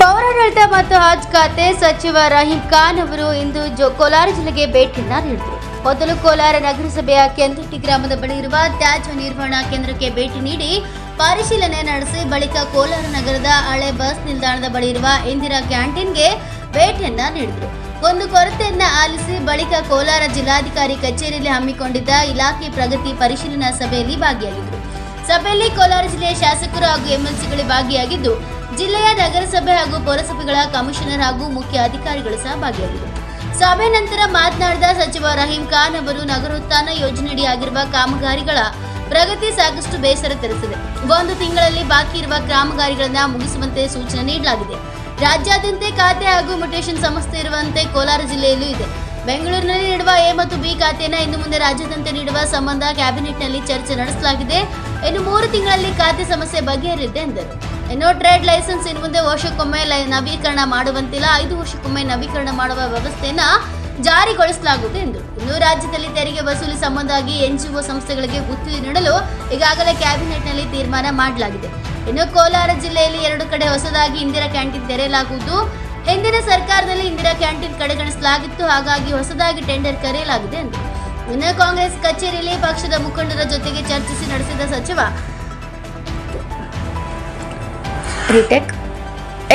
ಪೌರಾಡಳಿತ ಮತ್ತು ಹಜ್ ಖಾತೆ ಸಚಿವ ರಹೀಂ ಖಾನ್ ಅವರು ಇಂದು ಕೋಲಾರ ಜಿಲ್ಲೆಗೆ ಭೇಟಿಯನ್ನ ನೀಡಿದರು. ಮೊದಲು ಕೋಲಾರ ನಗರಸಭೆಯ ಕೆಂದಟ್ಟಿ ಗ್ರಾಮದ ಬಳಿ ಇರುವ ತ್ಯಾಜ್ಯ ನಿರ್ವಹಣಾ ಕೇಂದ್ರಕ್ಕೆ ಭೇಟಿ ನೀಡಿ ಪರಿಶೀಲನೆ ನಡೆಸಿ ಬಳಿಕ ಕೋಲಾರ ನಗರದ ಹಳೆ ಬಸ್ ನಿಲ್ದಾಣದ ಬಳಿ ಇರುವ ಇಂದಿರಾ ಕ್ಯಾಂಟೀನ್ಗೆ ಭೇಟಿಯನ್ನ ನೀಡಿದರು. ಒಂದು ಕೊರತೆಯನ್ನ ಆಲಿಸಿ ಬಳಿಕ ಕೋಲಾರ ಜಿಲ್ಲಾಧಿಕಾರಿ ಕಚೇರಿಯಲ್ಲಿ ಹಮ್ಮಿಕೊಂಡಿದ್ದ ಇಲಾಖೆ ಪ್ರಗತಿ ಪರಿಶೀಲನಾ ಸಭೆಯಲ್ಲಿ ಭಾಗಿಯಾಗಿದ್ದರು. ಸಭೆಯಲ್ಲಿ ಕೋಲಾರ ಜಿಲ್ಲೆಯ ಶಾಸಕರು ಹಾಗೂ ಎಂಎಲ್ಸಿಗಳು ಭಾಗಿಯಾಗಿದ್ದು ಜಿಲ್ಲೆಯ ನಗರಸಭೆ ಹಾಗೂ ಪೌರಸಭೆಗಳ ಕಮಿಷನರ್ ಹಾಗೂ ಮುಖ್ಯ ಅಧಿಕಾರಿಗಳು ಸಹ ಭಾಗಿಯಾಗಿದ್ದರು ಸಭೆ ನಂತರ ಮಾತನಾಡಿದ ಸಚಿವ ರಹೀಂ ಖಾನ್ ಅವರು ನಗರೋತ್ಥಾನ ಯೋಜನೆಯಡಿ ಆಗಿರುವ ಕಾಮಗಾರಿಗಳ ಪ್ರಗತಿ ಸಾಕಷ್ಟು ಬೇಸರ ತರಿಸಿದೆ. ಒಂದು ತಿಂಗಳಲ್ಲಿ ಬಾಕಿ ಇರುವ ಕಾಮಗಾರಿಗಳನ್ನು ಮುಗಿಸುವಂತೆ ಸೂಚನೆ ನೀಡಲಾಗಿದೆ. ರಾಜ್ಯಾದ್ಯಂತ ಖಾತೆ ಹಾಗೂ ಮ್ಯುಟೇಷನ್ ಸಂಸ್ಥೆ ಇರುವಂತೆ ಕೋಲಾರ ಜಿಲ್ಲೆಯಲ್ಲೂ ಇದೆ. ಬೆಂಗಳೂರಿನಲ್ಲಿ ನೀಡುವ ಎ ಮತ್ತು ಬಿ ಖಾತೆಯನ್ನು ಇನ್ನು ಮುಂದೆ ರಾಜ್ಯದಂತೆ ನೀಡುವ ಸಂಬಂಧ ಕ್ಯಾಬಿನೆಟ್ನಲ್ಲಿ ಚರ್ಚೆ ನಡೆಸಲಾಗಿದೆ. ಇನ್ನು ಮೂರು ತಿಂಗಳಲ್ಲಿ ಖಾತೆ ಸಮಸ್ಯೆ ಬಗೆಹರಿದೆ ಎಂದರು. ಇನ್ನು ಟ್ರೇಡ್ ಲೈಸೆನ್ಸ್ ಇನ್ನು ಮುಂದೆ ವರ್ಷಕ್ಕೊಮ್ಮೆ ನವೀಕರಣ ಮಾಡುವಂತಿಲ್ಲ. ಐದು ವರ್ಷಕ್ಕೊಮ್ಮೆ ನವೀಕರಣ ಮಾಡುವ ವ್ಯವಸ್ಥೆಯನ್ನು ಜಾರಿಗೊಳಿಸಲಾಗುವುದು ಎಂದರು. ಇನ್ನು ರಾಜ್ಯದಲ್ಲಿ ತೆರಿಗೆ ವಸೂಲಿ ಸಂಬಂಧವಾಗಿ ಎನ್ಜಿಒ ಸಂಸ್ಥೆಗಳಿಗೆ ಗುತ್ತಿಗೆ ನೀಡಲು ಈಗಾಗಲೇ ಕ್ಯಾಬಿನೆಟ್ನಲ್ಲಿ ತೀರ್ಮಾನ ಮಾಡಲಾಗಿದೆ. ಇನ್ನು ಕೋಲಾರ ಜಿಲ್ಲೆಯಲ್ಲಿ ಎರಡು ಕಡೆ ಹೊಸದಾಗಿ ಇಂದಿರಾ ಕ್ಯಾಂಟೀನ್ ತೆರೆಯಲಾಗುವುದು. ಹಿಂದಿನ ಸರ್ಕಾರದಲ್ಲಿ ಇಂದಿರಾ ಕ್ಯಾಂಟೀನ್ ಕಡೆಗಣಿಸಲಾಗಿತ್ತು. ಹಾಗಾಗಿ ಹೊಸದಾಗಿ ಟೆಂಡರ್ ಕರೆಯಲಾಗಿದೆ ಎಂದರು. ಇನ್ನು ಕಾಂಗ್ರೆಸ್ ಕಚೇರಿಯಲ್ಲಿ ಪಕ್ಷದ ಮುಖಂಡರ ಜೊತೆಗೆ ಚರ್ಚಿಸಿ ನಡೆಸಿದ ಸಚಿವ.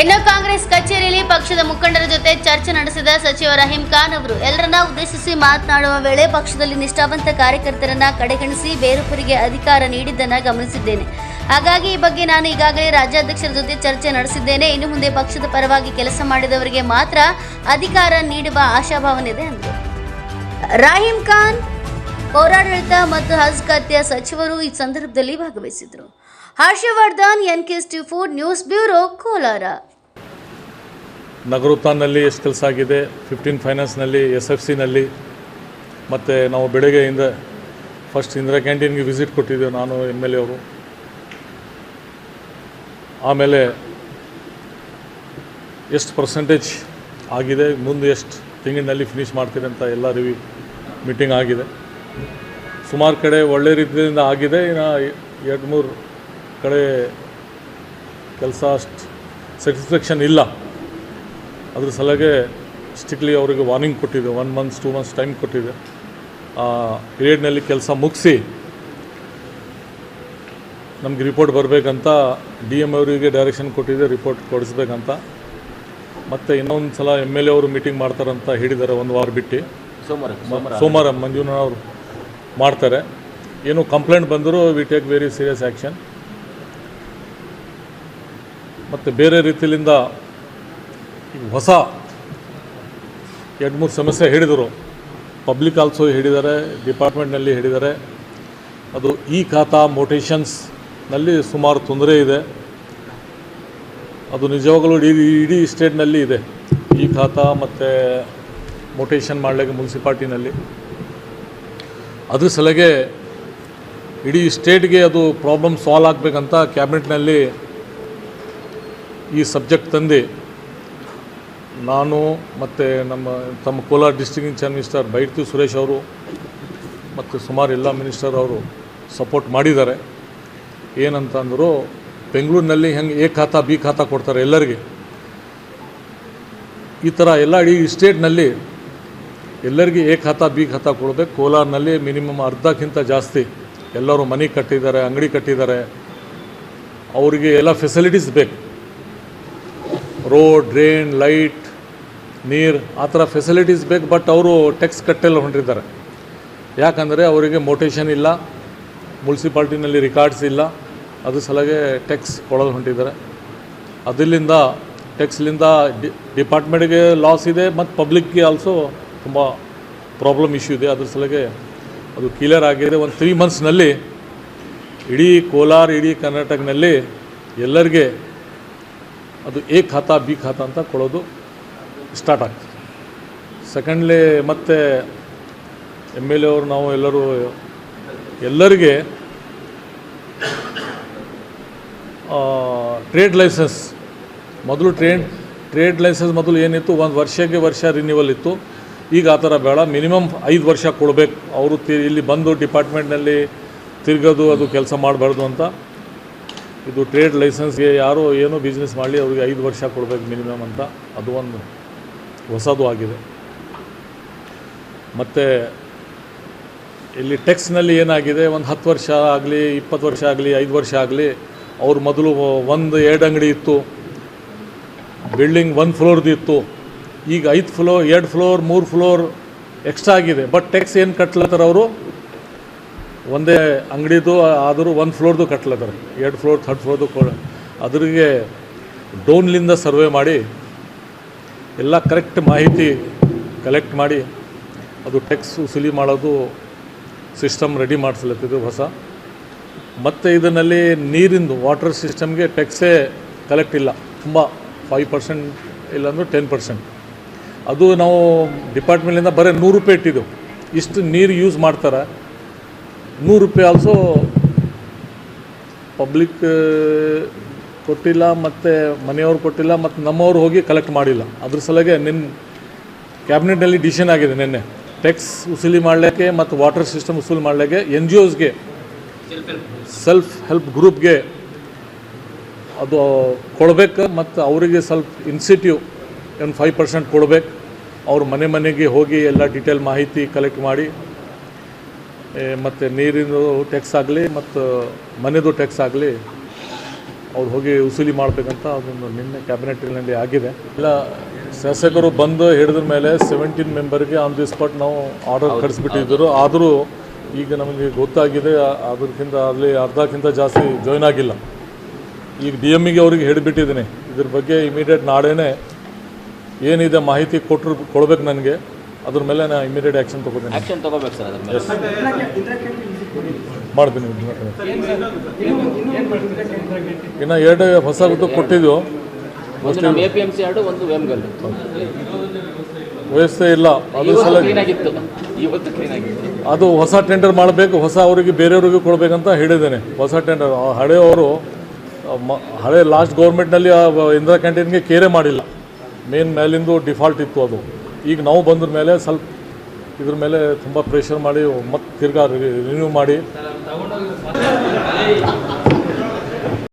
ಇನ್ನು ಕಾಂಗ್ರೆಸ್ ಕಚೇರಿಯಲ್ಲಿ ಪಕ್ಷದ ಮುಖಂಡರ ಜೊತೆ ಚರ್ಚೆ ನಡೆಸಿದ ಸಚಿವ ರಹೀಂ ಖಾನ್ ಅವರು ಎಲ್ಲರನ್ನ ಉದ್ದೇಶಿಸಿ ಮಾತನಾಡುವ ವೇಳೆ ಪಕ್ಷದಲ್ಲಿ ನಿಷ್ಠಾವಂತ ಕಾರ್ಯಕರ್ತರನ್ನ ಕಡೆಗಣಿಸಿ ಬೇರೊಬ್ಬರಿಗೆ ಅಧಿಕಾರ ನೀಡಿದ್ದನ್ನ ಗಮನಿಸಿದ್ದೇನೆ. ಹಾಗಾಗಿ ಈ ಬಗ್ಗೆ ನಾನು ಈಗಾಗಲೇ ರಾಜ್ಯಾಧ್ಯಕ್ಷರ ಜೊತೆ ಚರ್ಚೆ ನಡೆಸಿದ್ದೇನೆ. ಇನ್ನು ಮುಂದೆ ಪಕ್ಷದ ಪರವಾಗಿ ಕೆಲಸ ಮಾಡಿದವರಿಗೆ ಮಾತ್ರ ಅಧಿಕಾರ ನೀಡುವ ಆಶಾಭಾವನೆ ಇದೆ ಎಂದರು ರಾಹಿಂ ಖಾನ್, ಪೌರಾಡಳಿತ ಮತ್ತು ಹಜ್ ಖಾತೆಯ ಸಚಿವರು ಈ ಸಂದರ್ಭದಲ್ಲಿ ಭಾಗವಹಿಸಿದರು Harshavardhan NKS T four news bureau, Kolar. ನಗರೋತ್ಥಾನಲ್ಲಿ ಎಷ್ಟು ಕೆಲಸ ಆಗಿದೆ, ಫಿಫ್ಟೀನ್ ಫೈನಾನ್ಸ್ನಲ್ಲಿ ಎಸ್ ಎಫ್ ಸಿನಲ್ಲಿ ಮತ್ತು ನಾವು ಬೆಳಗ್ಗೆಯಿಂದ ಫಸ್ಟ್ ಇಂದಿರಾ ಕ್ಯಾಂಟೀನ್ಗೆ ವಿಸಿಟ್ ಕೊಟ್ಟಿದ್ದೆವು ನಾನು, ಎಂ ಎಲ್ ಎ ಅವರು. ಆಮೇಲೆ ಎಷ್ಟು ಪರ್ಸೆಂಟೇಜ್ ಆಗಿದೆ, ಮುಂದೆ ಎಷ್ಟು ತಿಂಗಳಿನಲ್ಲಿ ಫಿನಿಷ್ ಮಾಡ್ತೀರಿ ಅಂತ ಎಲ್ಲ ರಿವ್ಯೂ ಮೀಟಿಂಗ್ ಆಗಿದೆ. ಸುಮಾರು ಕಡೆ ಒಳ್ಳೆ ರೀತಿಯಿಂದ ಆಗಿದೆ. ಇನ್ನು ಎರಡು ಮೂರು ಕಡೆ ಕೆಲಸ ಅಷ್ಟು ಸ್ಯಾಟಿಸ್ಫ್ಯಾಕ್ಷನ್ ಇಲ್ಲ. ಅದ್ರ ಸಲಗೆ ಸ್ಟಿಕ್ಲಿ ಅವರಿಗೆ ವಾರ್ನಿಂಗ್ ಕೊಟ್ಟಿದೆ. One months, two months time ಕೊಟ್ಟಿದೆ. ಆ ಪೀರಿಯಡ್ನಲ್ಲಿ ಕೆಲಸ ಮುಗಿಸಿ ನಮಗೆ ರಿಪೋರ್ಟ್ ಬರಬೇಕಂತ ಡಿ ಎಂ ಅವರಿಗೆ ಡೈರೆಕ್ಷನ್ ಕೊಟ್ಟಿದೆ. ರಿಪೋರ್ಟ್ ಕೊಡಿಸ್ಬೇಕಂತ. ಮತ್ತು ಇನ್ನೊಂದು ಸಲ ಎಂ ಎಲ್ ಎ ಅವರು ಮೀಟಿಂಗ್ ಮಾಡ್ತಾರಂತ ಹೇಳಿದ್ದಾರೆ. ಒಂದು ವಾರ ಬಿಟ್ಟು. ಸೋಮವಾರ ಸೋಮವಾರ. ಮಂಜುನಾಥ್ ಅವರು ಮಾಡ್ತಾರೆ. ಏನು ಕಂಪ್ಲೇಂಟ್ ಬಂದರೂ we take very serious action. ಮತ್ತು ಬೇರೆ ರೀತಿಯಿಂದ ಹೊಸ ಎರಡು ಮೂರು ಸಮಸ್ಯೆ ಹೇಳಿದರು. ಪಬ್ಲಿಕ್ ಆಲ್ಸೋ ಹೇಳಿದ್ದಾರೆ, ಡಿಪಾರ್ಟ್ಮೆಂಟ್ನಲ್ಲಿ ಹೇಳಿದ್ದಾರೆ. ಅದು ಈ ಖಾತಾ ಮೋಟೇಷನ್ಸ್ನಲ್ಲಿ ಸುಮಾರು ತೊಂದರೆ ಇದೆ. ಅದು ನಿಜವಾಗಲೂ ಇಡೀ ಇಡೀ ಸ್ಟೇಟ್ನಲ್ಲಿ ಇದೆ. ಈ ಖಾತಾ ಮತ್ತು ಮೋಟೇಷನ್ ಮಾಡಲಿಕ್ಕೆ ಮುನ್ಸಿಪಾಲ್ಟಿನಲ್ಲಿ. ಅದ್ರ ಸಲಗೆ ಇಡೀ ಸ್ಟೇಟ್ಗೆ ಅದು ಪ್ರಾಬ್ಲಮ್ ಸಾಲ್ವ್ ಆಗಬೇಕಂತ ಕ್ಯಾಬಿನೆಟ್ನಲ್ಲಿ ಈ ಸಬ್ಜೆಕ್ಟ್ ತಂದು ನಾನು ಮತ್ತು ನಮ್ಮ, ತಮ್ಮ Kolar district in-charge minister Byrathi Suresh ಅವರು ಮತ್ತು ಸುಮಾರು ಎಲ್ಲ ಮಿನಿಸ್ಟರ್ ಅವರು ಸಪೋರ್ಟ್ ಮಾಡಿದ್ದಾರೆ. ಏನಂತ ಅಂದರು ಬೆಂಗಳೂರಿನಲ್ಲಿ ಹೆಂಗೆ ಎ ಖಾತಾ, ಬಿ ಖಾತಾ ಕೊಡ್ತಾರೆ ಎಲ್ಲರಿಗೆ. ಈ ಥರ ಎಲ್ಲ ಇಡೀ ಸ್ಟೇಟ್ನಲ್ಲಿ ಎಲ್ಲರಿಗೆ ಎ ಖಾತಾ, ಬಿ ಖಾತಾ ಕೊಡಬೇಕು ಕೋಲಾರ್ನಲ್ಲಿ ಮಿನಿಮಮ್ ಅರ್ಧಕ್ಕಿಂತ ಜಾಸ್ತಿ ಎಲ್ಲರೂ ಮನೆ ಕಟ್ಟಿದ್ದಾರೆ, ಅಂಗಡಿ ಕಟ್ಟಿದ್ದಾರೆ. ಅವರಿಗೆ ಎಲ್ಲ ಫೆಸಿಲಿಟೀಸ್ ಬೇಕು. ರೋಡ್ ಡ್ರೈನ್ ಲೈಟ್ ನೀರು, ಆ ಥರ ಫೆಸಿಲಿಟೀಸ್ ಬೇಕು ಬಟ್ ಅವರು ಟ್ಯಾಕ್ಸ್ ಕಟ್ಟೆಲ್ಲ ಹೊಂಟಿದ್ದಾರೆ. ಯಾಕಂದರೆ ಅವರಿಗೆ ಮೋಟೇಷನ್ ಇಲ್ಲ ಮುನ್ಸಿಪಾಲ್ಟಿನಲ್ಲಿ ರಿಕಾರ್ಡ್ಸ್ ಇಲ್ಲ ಅದ್ರ ಸಲಗೆ ಟ್ಯಾಕ್ಸ್ ಕೊಡೋದು ಹೊಂಟಿದ್ದಾರೆ. ಅದರಿಂದ ಟ್ಯಾಕ್ಸ್ಲಿಂದ ಡಿ ಡಿಪಾರ್ಟ್ಮೆಂಟ್ಗೆ ಲಾಸ್ ಇದೆ ಮತ್ತು ಪಬ್ಲಿಕ್ಗೆ ಆಲ್ಸೋ ತುಂಬ ಪ್ರಾಬ್ಲಮ್ ಇಶ್ಯೂ ಇದೆ. ಅದ್ರ ಸಲಗೆ ಅದು ಕ್ಲಿಯರ್ ಆಗಿದೆ. ಒಂದು ತ್ರೀ ಮಂತ್ಸ್ನಲ್ಲಿ ಇಡೀ ಕೋಲಾರ, ಇಡೀ ಕರ್ನಾಟಕನಲ್ಲಿ ಎಲ್ಲರಿಗೆ ಅದು ಎ ಖಾತಾ, ಬಿ ಖಾತಾ ಅಂತ ಕೊಡೋದು ಸ್ಟಾರ್ಟ್ ಆಗ್ತದೆ. ಸೆಕೆಂಡ್ಲಿ ಮತ್ತೆ ಎಂ ಎಲ್ ಎ ಅವರು, ನಾವು ಎಲ್ಲರೂ ಎಲ್ಲರಿಗೆ ಟ್ರೇಡ್ ಲೈಸೆನ್ಸ್ ಮೊದಲು ಟ್ರೇಡ್ ಟ್ರೇಡ್ ಲೈಸೆನ್ಸ್ ಮೊದಲು ಏನಿತ್ತು? ಒಂದು ವರ್ಷಕ್ಕೆ ವರ್ಷ ರಿನ್ಯೂವಲ್ ಇತ್ತು. ಈಗ ಆ ಥರ ಬೇಡ. ಮಿನಿಮಮ್ ಐದು ವರ್ಷ ಕೊಡಬೇಕು. ಅವರು ತಿ, ಇಲ್ಲಿ ಬಂದು ಡಿಪಾರ್ಟ್ಮೆಂಟ್ನಲ್ಲಿ ತಿರ್ಗೋದು, ಅದು ಕೆಲಸ ಮಾಡಬಾರ್ದು ಅಂತ. ಇದು ಟ್ರೇಡ್ ಲೈಸೆನ್ಸ್ಗೆ ಯಾರು ಏನೋ ಬಿಸ್ನೆಸ್ ಮಾಡಲಿ, ಅವ್ರಿಗೆ ಐದು ವರ್ಷ ಕೊಡಬೇಕು ಮಿನಿಮಮ್ ಅಂತ. ಅದು ಒಂದು ಹೊಸದು ಆಗಿದೆ. ಮತ್ತು ಇಲ್ಲಿ ಟೆಕ್ಸ್ನಲ್ಲಿ ಏನಾಗಿದೆ? ಒಂದು ಹತ್ತು ವರ್ಷ ಆಗಲಿ, ಇಪ್ಪತ್ತು ವರ್ಷ ಆಗಲಿ, ಐದು ವರ್ಷ ಆಗಲಿ, ಅವ್ರು ಮೊದಲು ಒಂದು ಎರಡು ಅಂಗಡಿ ಇತ್ತು. ಬಿಲ್ಡಿಂಗ್ ಒಂದು ಫ್ಲೋರ್ದು ಇತ್ತು. ಈಗ ಐದು ಫ್ಲೋರ್ ಎರಡು ಫ್ಲೋರ್ ಮೂರು ಫ್ಲೋರ್ ಎಕ್ಸ್ಟ್ರಾ ಆಗಿದೆ. ಬಟ್ ಟ್ಯಾಕ್ಸ್ ಏನು ಕಟ್ಲತ್ತಾರ ಅವರು? ಒಂದೇ ಅಂಗಡಿದು, ಆದರೂ ಒಂದು ಫ್ಲೋರ್ದು ಕಟ್ಲತ್ತಾರ. ಎರಡು ಫ್ಲೋರ್ ಥರ್ಡ್ ಫ್ಲೋರ್ದು ಅದ್ರಿಗೆ ಡೋನ್ಲಿಂದ ಸರ್ವೆ ಮಾಡಿ, ಎಲ್ಲ ಕರೆಕ್ಟ್ ಮಾಹಿತಿ ಕಲೆಕ್ಟ್ ಮಾಡಿ, ಅದು ಟ್ಯಾಕ್ಸ್ ವಸೂಲಿ ಮಾಡೋದು ಸಿಸ್ಟಮ್ ರೆಡಿ ಮಾಡಿಸ್ಲತ್ತಿದ್ದು ಹೊಸ. ಮತ್ತು ಇದರಲ್ಲಿ ನೀರಿಂದು ವಾಟರ್ ಸಿಸ್ಟಮ್ಗೆ ಟ್ಯಾಕ್ಸೇ ಕಲೆಕ್ಟ್ ಇಲ್ಲ. ತುಂಬ ಫೈವ್ ಪರ್ಸೆಂಟ್ ಇಲ್ಲಾಂದ್ರೆ ಟೆನ್ ಪರ್ಸೆಂಟ್ ಅದು ನಾವು ಡಿಪಾರ್ಟ್ಮೆಂಟಿಂದ ಬರೀ ನೂರು ರೂಪಾಯಿ ಇಟ್ಟಿದ್ದೆವು. ಇಷ್ಟು ನೀರು ಯೂಸ್ ಮಾಡ್ತಾರೆ. ನೂರು ರೂಪಾಯಿ ಆಲ್ಸೋ ಪಬ್ಲಿಕ್ ಕೊಟ್ಟಿಲ್ಲ ಮತ್ತು ಮನೆಯವ್ರು ಕೊಟ್ಟಿಲ್ಲ ಮತ್ತು ನಮ್ಮವ್ರು ಹೋಗಿ ಕಲೆಕ್ಟ್ ಮಾಡಿಲ್ಲ. ಅದ್ರ ಸಲಗೆ ನಿನ್ನ ಕ್ಯಾಬಿನೆಟ್ನಲ್ಲಿ ಡಿಸಿಷನ್ ಆಗಿದೆ ನಿನ್ನೆ. ಟ್ಯಾಕ್ಸ್ ಉಸೂಲಿ ಮಾಡಲಿಕ್ಕೆ ಮತ್ತು ವಾಟರ್ ಸಿಸ್ಟಮ್ ವಸೂಲಿ ಮಾಡಲಿಕ್ಕೆ ಎನ್ ಜಿ ಓಸ್ಗೆ ಸೆಲ್ಫ್ ಹೆಲ್ಪ್ ಗ್ರೂಪ್ಗೆ ಅದು ಕೊಡಬೇಕು ಮತ್ತು ಅವರಿಗೆ ಸ್ವಲ್ಪ ಇನ್ಸೆಂಟಿವ್ ಒಂದು ಫೈವ್ ಪರ್ಸೆಂಟ್ ಕೊಡಬೇಕು. ಅವ್ರ ಮನೆ ಮನೆಗೆ ಹೋಗಿ ಎಲ್ಲ ಡಿಟೇಲ್ ಮಾಹಿತಿ ಕಲೆಕ್ಟ್ ಮಾಡಿ ಮತ್ತು ನೀರಿನ ಟ್ಯಾಕ್ಸ್ ಆಗಲಿ ಮತ್ತು ಮನೆದು ಟ್ಯಾಕ್ಸ್ ಆಗಲಿ ಅವ್ರು ಹೋಗಿ ವಸೂಲಿ ಮಾಡಬೇಕಂತ ಅದೊಂದು ನಿನ್ನೆ ಕ್ಯಾಬಿನೆಟ್ನಲ್ಲಿ ಆಗಿದೆ. ಎಲ್ಲ ಶಾಸಕರು ಬಂದು ಹಿಡಿದ ಮೇಲೆ ಸೆವೆಂಟೀನ್ ಮೆಂಬರ್ಗೆ ಆನ್ ದಿ ಸ್ಪಾಟ್ ನಾವು ಆರ್ಡರ್ ಕಳಿಸ್ಬಿಟ್ಟಿದ್ದರು ಆದರೂ ಈಗ ನಮಗೆ ಗೊತ್ತಾಗಿದೆ ಅದಕ್ಕಿಂತ ಅಲ್ಲಿ ಅರ್ಧಕ್ಕಿಂತ ಜಾಸ್ತಿ ಜಾಯ್ನ್ ಆಗಿಲ್ಲ. ಈಗ ಡಿ ಎಮ್ಮಿಗೆ ಅವ್ರಿಗೆ ಹಿಡಿಬಿಟ್ಟಿದ್ದೀನಿ. ಇದ್ರ ಬಗ್ಗೆ ಇಮಿಡಿಯೇಟ್ ನಾಳೆನೇ ಏನಿದೆ ಮಾಹಿತಿ ಕೊಟ್ಟರು ಕೊಡ್ಬೇಕು ನನಗೆ ಅದ್ರ ಮೇಲೆ ನಾನು ಇಮಿಡಿಯೇಟ್ ಆ್ಯಕ್ಷನ್ ತೊಗೋತೀನಿ. ಆಕ್ಷನ್ ತಗೋಬೇಕು ಸರ್ ಅದ್ರ ಮೇಲೆ. ಮಾಡ್ತೀನಿ ಇನ್ನು ಎರಡು ಹೊಸ ಗುಟ್ಟು ಕೊಟ್ಟಿದ್ದು ಒಂದು ನಮ್ಮ ಎ ಪಿ ಎಂ ಸಿ ಆಡು ಒಂದು ವೇಮ್ಗಲ್. ವ್ಯವಸ್ಥೆ ಇಲ್ಲ. ಅದು ಸಲ ಕ್ಲೀನ್ ಆಗಿತ್ತು. ಇವತ್ತು ಕ್ಲೀನ್ ಆಗಿತ್ತು. ಅದು ಹೊಸ ಟೆಂಡರ್ ಮಾಡಬೇಕು ಹೊಸ ಅವರಿಗೆ ಬೇರೆಯವ್ರಿಗೆ ಕೊಡಬೇಕಂತ ಹೇಳಿದ್ದೇನೆ. ಹೊಸ ಟೆಂಡರ್ ಹಳೆಯವರು ಮ- ಹಳೆ ಲಾಸ್ಟ್ ಗೌರ್ಮೆಂಟ್ನಲ್ಲಿ ಆ ಇಂದಿರಾ ಕ್ಯಾಂಟೀನ್ಗೆ ಕೇರೆ ಮಾಡಿಲ್ಲ. ಮೇನ್ ಮೇಲಿಂದು ಡಿಫಾಲ್ಟ್ ಇತ್ತು ಅದು. ಈಗ ನಾವು ಬಂದ್ರ ಮೇಲೆ ಸ್ವಲ್ಪ ಇದ್ರ ಮೇಲೆ ತುಂಬ ಪ್ರೆಷರ್ ಮಾಡಿ ಮತ್ತೆ ತಿರ್ಗಾ ರಿನ್ಯೂ ಮಾಡಿ.